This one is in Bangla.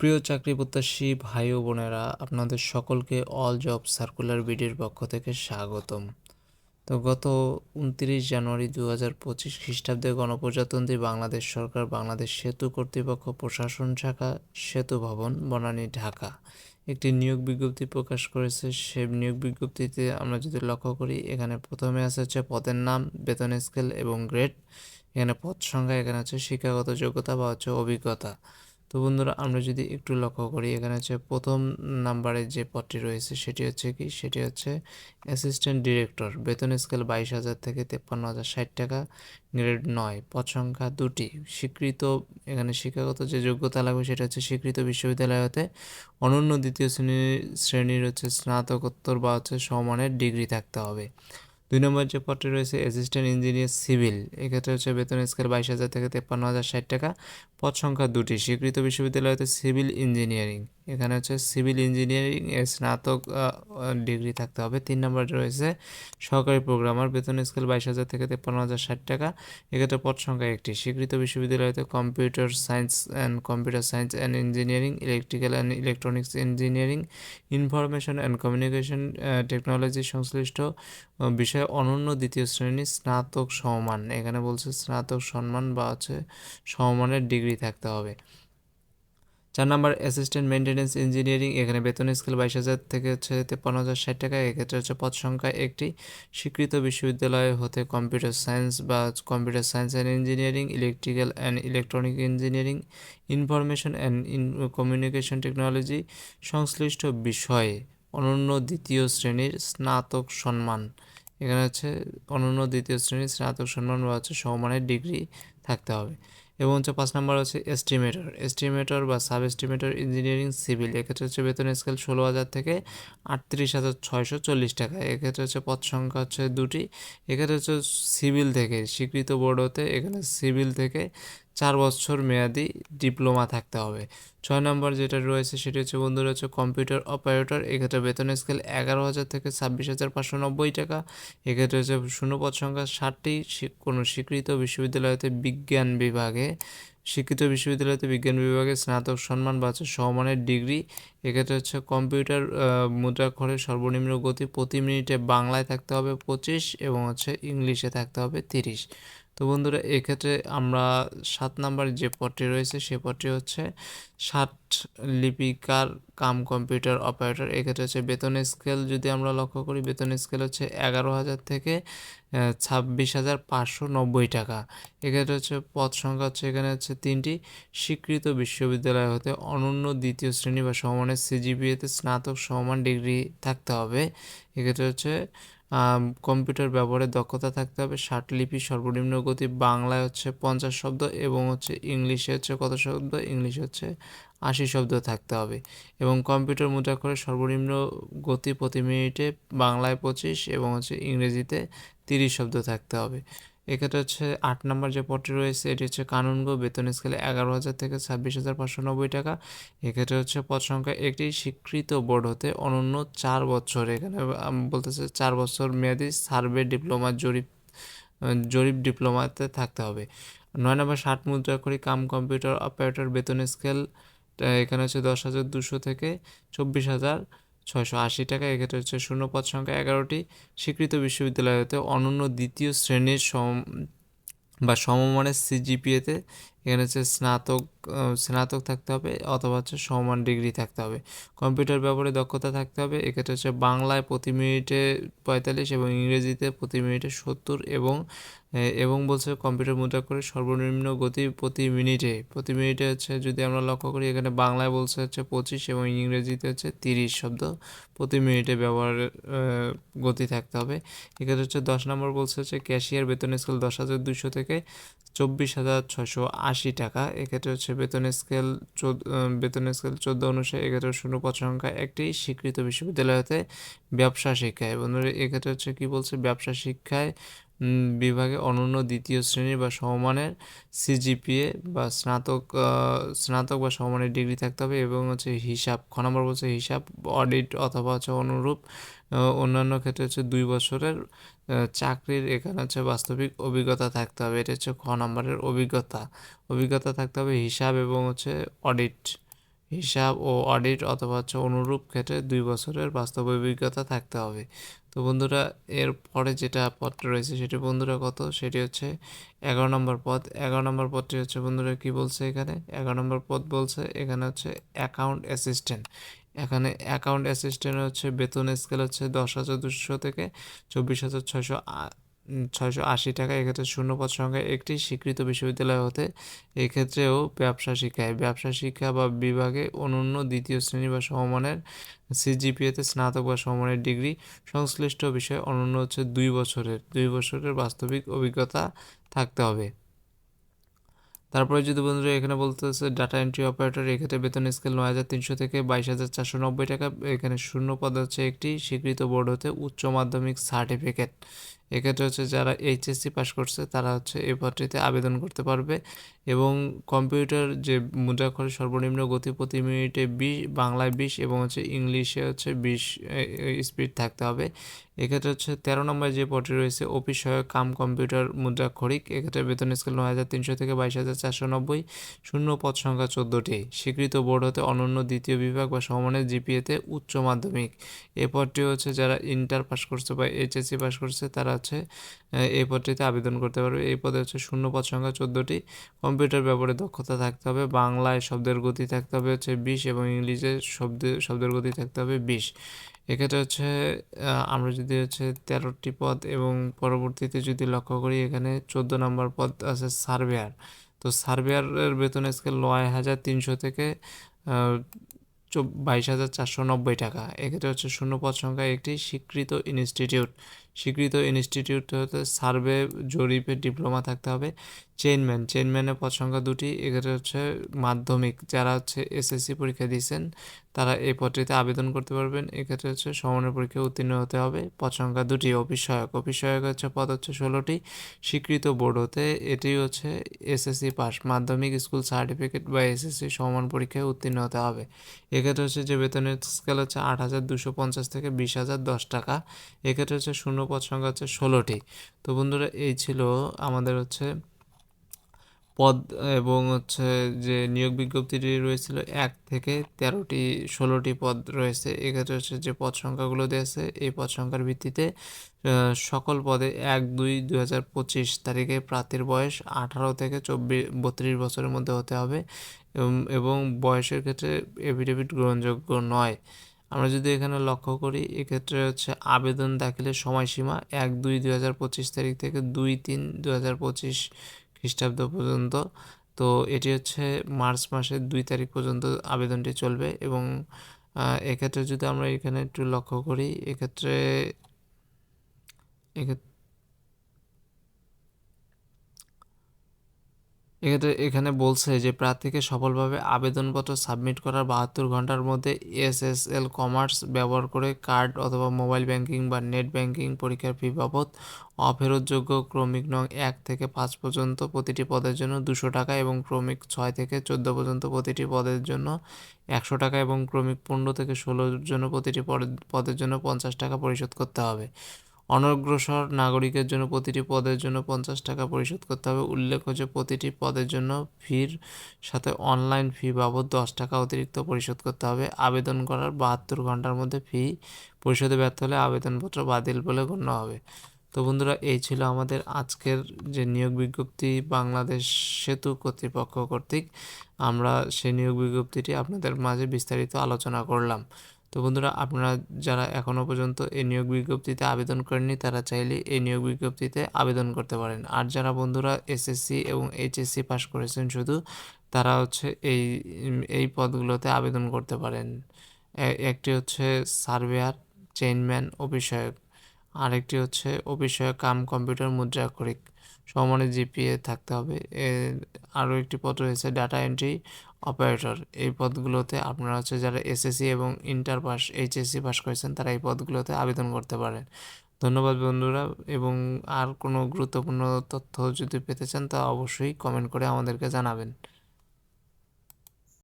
প্রিয় চাকরি প্রত্যাশী ভাই ও বোনেরা, আপনাদের সকলকে অল জব সার্কুলার বিডির পক্ষ থেকে স্বাগতম। তো গত উনত্রিশ জানুয়ারি দু হাজার পঁচিশ খ্রিস্টাব্দে গণপ্রজাতন্ত্রী বাংলাদেশ সরকার বাংলাদেশ সেতু কর্তৃপক্ষ প্রশাসন শাখা সেতু ভবন, বনানী, ঢাকা। একটি নিয়োগ বিজ্ঞপ্তি প্রকাশ করেছে। সে নিয়োগ বিজ্ঞপ্তিতে আমরা যদি লক্ষ্য করি, এখানে প্রথমে আছে হচ্ছে পদের নাম, বেতন স্কেল এবং গ্রেড। এখানে পদ সংখ্যা, এখানে হচ্ছে শিক্ষাগত যোগ্যতা বা হচ্ছে অভিজ্ঞতা। তো বন্ধুরা, আমরা যদি একটু লক্ষ্য করি, এখানে হচ্ছে প্রথম নাম্বারে যে পদটি রয়েছে, সেটি হচ্ছে কি? সেটি হচ্ছে অ্যাসিস্ট্যান্ট ডিরেক্টর বেতন স্কেল বাইশ হাজার থেকে তেপ্পান্ন হাজার ষাট টাকা গ্রেড নয়, পদ সংখ্যা দুটি। স্বীকৃত, এখানে শিক্ষাগত যে যোগ্যতা লাগবে, সেটা হচ্ছে স্বীকৃত বিশ্ববিদ্যালয় হতে অনন্য দ্বিতীয় শ্রেণির শ্রেণির হচ্ছে স্নাতকোত্তর বা হচ্ছে সমানের ডিগ্রি থাকতে হবে। দুই নম্বর যে পদটি রয়েছে অ্যাসিস্ট্যান্ট ইঞ্জিনিয়ার সিভিল এক্ষেত্রে হচ্ছে বেতন স্কেল বাইশ হাজার থেকে তেপ্পান্ন হাজার ষাট টাকা। পদ সংখ্যা দুটি, স্বীকৃত বিশ্ববিদ্যালয় হচ্ছে সিভিল ইঞ্জিনিয়ারিং এখানে হচ্ছে সিভিল ইঞ্জিনিয়ারিং এর স্নাতক ডিগ্রি থাকতে হবে। তিন নম্বর রয়েছে, সহকারী প্রোগ্রামার বেতন স্কেল বাইশ হাজার থেকে তেপ্পান্ন হাজার ষাট টাকা। এক্ষেত্রে পদ সংখ্যা একটি, স্বীকৃত বিশ্ববিদ্যালয়তে computer science and computer science and engineering electrical and electronics engineering information and communication technology সংশ্লিষ্ট বিষয়ে অনন্য দ্বিতীয় শ্রেণির স্নাতক সমমান এখানে বলছে স্নাতক সম্মান বা হচ্ছে সমমানের ডিগ্রি থাকতে হবে। চার নম্বর অ্যাসিস্ট্যান্ট মেনটেন্যান্স ইঞ্জিনিয়ারিং এখানে বেতন স্কেল বাইশ হাজার থেকে হচ্ছে তেপ্পান্ন হাজার ষাট টাকা। এক্ষেত্রে হচ্ছে পদ সংখ্যা একটি স্বীকৃত বিশ্ববিদ্যালয় হতে কম্পিউটার সায়েন্স বা computer science and engineering electrical and electronic engineering information and communication technology সংশ্লিষ্ট বিষয়ে অনন্য দ্বিতীয় শ্রেণির স্নাতক সম্মান এখানে হচ্ছে অনন্য দ্বিতীয় শ্রেণির স্নাতক সম্মান বা হচ্ছে সমমানের ডিগ্রি থাকতে হবে। এবং হচ্ছে পাঁচ নম্বর হচ্ছে এস্টিমেটর এস্টিমেটর বা সাব এস্টিমেটর ইঞ্জিনিয়ারিং সিভিল এক্ষেত্রে হচ্ছে বেতন স্কেল ষোলো হাজার থেকে আটত্রিশ হাজার ছয়শো চল্লিশ টাকা। এক্ষেত্রে হচ্ছে পদ সংখ্যা হচ্ছে দুটি। এক্ষেত্রে হচ্ছে সিভিল থেকে স্বীকৃত বোর্ড হতে এখানে সিভিল থেকে চার বছর মেয়াদি ডিপ্লোমা থাকতে হবে। ছয় নম্বর যেটা রয়েছে সেটি হচ্ছে বন্ধু রয়েছে কম্পিউটার অপারেটর। এক্ষেত্রে বেতন স্কেল এগারো হাজার থেকে ছাব্বিশ হাজার পাঁচশো নব্বই টাকা। এক্ষেত্রে হচ্ছে শূন্যপদ সংখ্যা ষাটটি। কোনো স্বীকৃত বিশ্ববিদ্যালয়তে বিজ্ঞান বিভাগে শিক্ষিত বিশ্ববিদ্যালয়তে বিজ্ঞান বিভাগে স্নাতক সম্মান বা সমমানের ডিগ্রি। এক্ষেত্রে হচ্ছে কম্পিউটার মুদ্রা মুদ্রাক্ষরের সর্বনিম্ন গতি প্রতি মিনিটে বাংলায় থাকতে হবে পঁচিশ এবং হচ্ছে ইংলিশে থাকতে হবে তিরিশ। তো বন্ধুরা, এক্ষেত্রে আমরা সাত নাম্বার যে পদটি রয়েছে, সে পদটি হচ্ছে ষাট লিপিকার কাম কম্পিউটার অপারেটর। এক্ষেত্রে হচ্ছে বেতন স্কেল যদি আমরা লক্ষ্য করি, বেতন স্কেল হচ্ছে এগারো হাজার থেকে ছাব্বিশ হাজার পাঁচশো নব্বই টাকা। এক্ষেত্রে হচ্ছে পদ সংখ্যা হচ্ছে এখানে হচ্ছে তিনটি। স্বীকৃত বিশ্ববিদ্যালয় হতে অনন্য দ্বিতীয় শ্রেণি বা সমানের সিজিপিএতে স্নাতক সমান ডিগ্রি থাকতে হবে। এক্ষেত্রে হচ্ছে কম্পিউটার ব্যবহারের দক্ষতা থাকতে হবে। ষাট লিপি সর্বনিম্ন গতি বাংলায় হচ্ছে পঞ্চাশ শব্দ এবং হচ্ছে ইংলিশে হচ্ছে কত শব্দ? ইংলিশ হচ্ছে আশি শব্দ থাকতে হবে। এবং কম্পিউটার মুদ্রাক্ষরের সর্বনিম্ন গতি প্রতি মিনিটে বাংলায় পঁচিশ এবং হচ্ছে ইংরেজিতে তিরিশ শব্দ থাকতে হবে। এক্ষেত্রে হচ্ছে আট নম্বর যে পদটি রয়েছে, এটি হচ্ছে কানুনগো বেতন স্কেলে এগারো হাজার থেকে ছাব্বিশ হাজার পাঁচশো নব্বই টাকা। এক্ষেত্রে হচ্ছে পদ সংখ্যা একটি, স্বীকৃত বোর্ড হতে অনন্য চার বছর। এখানে বলতেছে চার বছর মেয়াদি সার্ভে ডিপ্লোমা জরিপ জরিপ ডিপ্লোমাতে থাকতে হবে। নয় নম্বর, ষাট মুদ্রা করি কাম কম্পিউটার অপারেটর বেতন স্কেল এখানে হচ্ছে দশ হাজার দুশো থেকে চব্বিশ হাজার ছয়শো আশি টাকা, এক্ষেত্রে হচ্ছে শূন্য পদ সংখ্যা এগারোটি। স্বীকৃত বিশ্ববিদ্যালয় হতে অনন্য দ্বিতীয় শ্রেণির সম বা সমমানের সিজিপিএতে এখানে হচ্ছে স্নাতক স্নাতক থাকতে হবে অথবা হচ্ছে সমান ডিগ্রি থাকতে হবে। কম্পিউটার ব্যবহারে দক্ষতা থাকতে হবে, এক্ষেত্রে হচ্ছে বাংলায় প্রতি মিনিটে পঁয়তাল্লিশ এবং ইংরেজিতে প্রতি মিনিটে সত্তর এবং এবং বলছে কম্পিউটার মুদ্রা করে সর্বনিম্ন গতি প্রতি মিনিটে প্রতি মিনিটে হচ্ছে যদি আমরা লক্ষ্য করি এখানে বাংলায় বলছে হচ্ছে পঁচিশ এবং ইংরেজিতে হচ্ছে তিরিশ শব্দ প্রতি মিনিটে ব্যবহারের গতি থাকতে হবে। এক্ষেত্রে হচ্ছে দশ নম্বর বলছে হচ্ছে ক্যাশিয়ার বেতন স্কেল দশ হাজার দুশো থেকে চব্বিশ হাজার ছশো আশি টাকা, এক্ষেত্রে হচ্ছে বেতন স্কেল চোদ্দ বেতন স্কেল চোদ্দ অনুসারে এক্ষেত্রে শূন্য পদ সংখ্যা একটি স্বীকৃত বিশ্ববিদ্যালয় হতে ব্যবসা শিক্ষায়। বন্ধুরা, এক্ষেত্রে হচ্ছে কী বলছে? ব্যবসা শিক্ষায় বিভাগে অনন্য দ্বিতীয় শ্রেণির বা সমমানের সিজিপিএ বা স্নাতক স্নাতক বা সমমানের ডিগ্রি থাকতে হবে এবং হচ্ছে হিসাব, খ নম্বর বলছে হিসাব, অডিট অথবা হচ্ছে অনুরূপ অন্যান্য ক্ষেত্রে হচ্ছে দুই বছরের চাকরির এখানে হচ্ছে বাস্তবিক অভিজ্ঞতা থাকতে হবে। এটা হচ্ছে খ নম্বরের অভিজ্ঞতা। অভিজ্ঞতা থাকতে হবে হিসাব এবং হচ্ছে অডিট। হিসাব ও অডিট অথবা অনুরূপ ক্ষেত্রে দুই বছরের বাস্তব অভিজ্ঞতা থাকতে হবে। তো বন্ধুরা, এর পরে যেটা পদটা রয়েছে সেটি বন্ধুরা কত? সেটি হচ্ছে এগারো নম্বর পদ। এগারো নম্বর পদটি হচ্ছে বন্ধুরা কি বলছে এখানে? এগারো নম্বর পদ বলছে এখানে হচ্ছে অ্যাকাউন্ট অ্যাসিস্ট্যান্ট এখানে অ্যাকাউন্ট অ্যাসিস্ট্যান্ট হচ্ছে বেতন স্কেল হচ্ছে দশ হাজার দুশো থেকে চব্বিশ হাজার ছয়শো ছয়শো আশি টাকা, এক্ষেত্রে শূন্য পদ সংখ্যা একটি স্বীকৃত বিশ্ববিদ্যালয় হতে এক্ষেত্রেও ব্যবসা শিক্ষায় ব্যবসা শিক্ষা বা বিভাগে অনন্য দ্বিতীয় শ্রেণি বা সমমানের সিজিপিএতে স্নাতক বা সমমানের ডিগ্রি সংশ্লিষ্ট বিষয়ে অনন্য হচ্ছে দুই বছরের। দুই বছরের বাস্তবিক অভিজ্ঞতা থাকতে হবে। তারপরে যদি বন্ধুরা এখানে বলতেছে ডাটা এন্ট্রি অপারেটর এক্ষেত্রে বেতন স্কেল নয় হাজার তিনশো থেকে বাইশ হাজার চারশো নব্বই টাকা। এখানে শূন্য পদ হচ্ছে একটি স্বীকৃত বোর্ড হতে উচ্চ মাধ্যমিক সার্টিফিকেট এক্ষেত্রে হচ্ছে যারা এইচএসসি পাস করছে, তারা হচ্ছে এই পদটিতে আবেদন করতে পারবে এবং কম্পিউটার যে মুদ্রাক্ষরের সর্বনিম্ন গতি প্রতি মিনিটে বিশ, বাংলায় বিশ এবং হচ্ছে ইংলিশে হচ্ছে বিশ স্পিড থাকতে হবে। এক্ষেত্রে হচ্ছে তেরো নম্বর যে পদটি রয়েছে, অফিস সহায়ক কাম কম্পিউটার মুদ্রাক্ষরিক, এক্ষেত্রে বেতন স্কেল নয় হাজার তিনশো থেকে বাইশ হাজার চারশো নব্বই, শূন্য পদ সংখ্যা চোদ্দোটি। স্বীকৃত বোর্ড হতে অনন্য দ্বিতীয় বিভাগ বা সমানের জিপিএতে উচ্চ মাধ্যমিক। এ পদটি হচ্ছে যারা ইন্টার পাস করছে বা এইচএসসি পাস করছে, তারা হচ্ছে এই পদটিতে আবেদন করতে পারবে। এই পদে হচ্ছে শূন্য পদ সংখ্যা চোদ্দোটি। কম্পিউটার ব্যবহারে দক্ষতা থাকতে হবে। বাংলায় শব্দের গতি থাকতে হবে হচ্ছে বিশ এবং ইংলিশে শব্দে, শব্দের গতি থাকতে হবে বিশ। এক্ষেত্রে হচ্ছে আমরা যদি হচ্ছে তেরোটি পদ এবং পরবর্তীতে যদি লক্ষ্য করি, এখানে চোদ্দ নম্বর পদ আছে সার্ভেয়ার। তো সার্ভেয়ারের বেতন স্কেল নয় হাজার তিনশো থেকে বাইশ হাজার চারশো নব্বই টাকা। এক্ষেত্রে হচ্ছে শূন্য পদ সংখ্যা একটি স্বীকৃত ইনস্টিটিউট স্বীকৃত ইনস্টিটিউট হতে সার্ভে জরিপে ডিপ্লোমা থাকতে হবে। চেইনম্যান চেইনম্যানের পদ সংখ্যা দুটি। এক্ষেত্রে হচ্ছে মাধ্যমিক। যারা হচ্ছে এসএসসি পরীক্ষা দিয়েছেন, তারা এই পদটিতে আবেদন করতে পারবেন। এক্ষেত্রে হচ্ছে সমানের পরীক্ষায় উত্তীর্ণ হতে হবে। পদ সংখ্যা দুটি অফিস সহায়ক অফিস সহায়ক হচ্ছে পদ হচ্ছে ষোলোটি। স্বীকৃত বোর্ড হতে এটি হচ্ছে এসএসসি পাস। মাধ্যমিক স্কুল সার্টিফিকেট বা এসএসসি সমান পরীক্ষায় উত্তীর্ণ হতে হবে। এক্ষেত্রে হচ্ছে যে বেতনের স্কেল হচ্ছে আট হাজার দুশো পঞ্চাশ থেকে বিশ হাজার দশ টাকা। এক্ষেত্রে হচ্ছে শূন্য পদ সংখ্যা হচ্ছে ষোলোটি। তো বন্ধুরা, এই ছিল আমাদের হচ্ছে পদ এবং হচ্ছে যে নিয়োগ বিজ্ঞপ্তিটি রয়েছিল এক থেকে তেরোটি, ষোলোটি পদ রয়েছে। এক্ষেত্রে হচ্ছে যে পদ সংখ্যাগুলো দিয়েছে এই পদ সংখ্যার ভিত্তিতে সকল পদে এক, দুই দু হাজার পঁচিশ তারিখে প্রার্থীর বয়স আঠারো থেকে চব্বিশ, বত্রিশ বছরের মধ্যে হতে হবে এবং বয়সের ক্ষেত্রে এফিডেভিট গ্রহণযোগ্য নয়। আমরা যদি এখানে লক্ষ্য করি, এক্ষেত্রে হচ্ছে আবেদন দাখিলের সময়সীমা এক, দুই দু হাজার পঁচিশ তারিখ থেকে দুই, তিন দু হাজার পঁচিশ খ্রিস্টাব্দ পর্যন্ত। তো এটি হচ্ছে মার্চ মাসের দুই তারিখ পর্যন্ত আবেদনটি চলবে এবং এক্ষেত্রে যদি আমরা এখানে একটু লক্ষ্য করি, এক্ষেত্রে এক্ষেত্রে এক্ষেত্রে এখানে বলছে যে, প্রার্থীকে সফলভাবে আবেদনপত্র সাবমিট করার বাহাত্তর ঘণ্টার মধ্যে এসএসএল কমার্স ব্যবহার করে কার্ড অথবা মোবাইল ব্যাংকিং বা নেট ব্যাংকিং পরীক্ষার ফি বাবদ অফেরতযোগ্য ক্রমিক নং এক থেকে পাঁচ পর্যন্ত প্রতিটি পদের জন্য দুশো টাকা এবং ক্রমিক ছয় থেকে চোদ্দ পর্যন্ত প্রতিটি পদের জন্য একশো টাকা এবং ক্রমিক পনেরো থেকে ষোলোর জন্য প্রতিটি পদের জন্য পঞ্চাশ টাকা পরিশোধ করতে হবে। অনগ্রসর নাগরিকের জন্য প্রতিটি পদের জন্য পঞ্চাশ টাকা পরিশোধ করতে হবে। উল্লেখ্য যে প্রতিটি পদের জন্য ফির সাথে অনলাইন ফি বাবদ দশ টাকা অতিরিক্ত পরিশোধ করতে হবে। আবেদন করার বাহাত্তর ঘণ্টার মধ্যে ফি পরিশোধে ব্যর্থ হলে আবেদনপত্র বাতিল বলে গণ্য হবে। তো বন্ধুরা, এই ছিল আমাদের আজকের যে নিয়োগ বিজ্ঞপ্তি বাংলাদেশ সেতু কর্তৃপক্ষ কর্তৃক। আমরা সেই নিয়োগ বিজ্ঞপ্তিটি আপনাদের মাঝে বিস্তারিত আলোচনা করলাম। তো বন্ধুরা, আপনারা যারা এখনও পর্যন্ত এই নিয়োগ বিজ্ঞপ্তিতে আবেদন করেননি, তারা চাইলে এই নিয়োগ বিজ্ঞপ্তিতে আবেদন করতে পারেন। আর যারা বন্ধুরা এসএসসি এবং এইচএসসি পাস করেছেন শুধু, তারা হচ্ছে এই এই পদগুলোতে আবেদন করতে পারেন। একটি হচ্ছে সার্ভেয়ার, চেইনম্যান অফিসয়ক আরেকটি হচ্ছে অফিসয়ক কাম কম্পিউটার মুদ্রা মুদ্রাক্ষরিক। সমানে জিপিএ থাকতে হবে। আরও একটি পদ রয়েছে, ডাটা এন্ট্রি। অপারেটর। এই পদগুলোতে আপনারা হচ্ছে যারা এসএসসি এবং ইন্টার পাস, এইচএসসি পাস করেছেন, তারা এই পদগুলোতে আবেদন করতে পারেন। ধন্যবাদ বন্ধুরা। এবং আর কোনো গুরুত্বপূর্ণ তথ্য যদি পেতে চান, তা অবশ্যই কমেন্ট করে আমাদেরকে জানাবেন।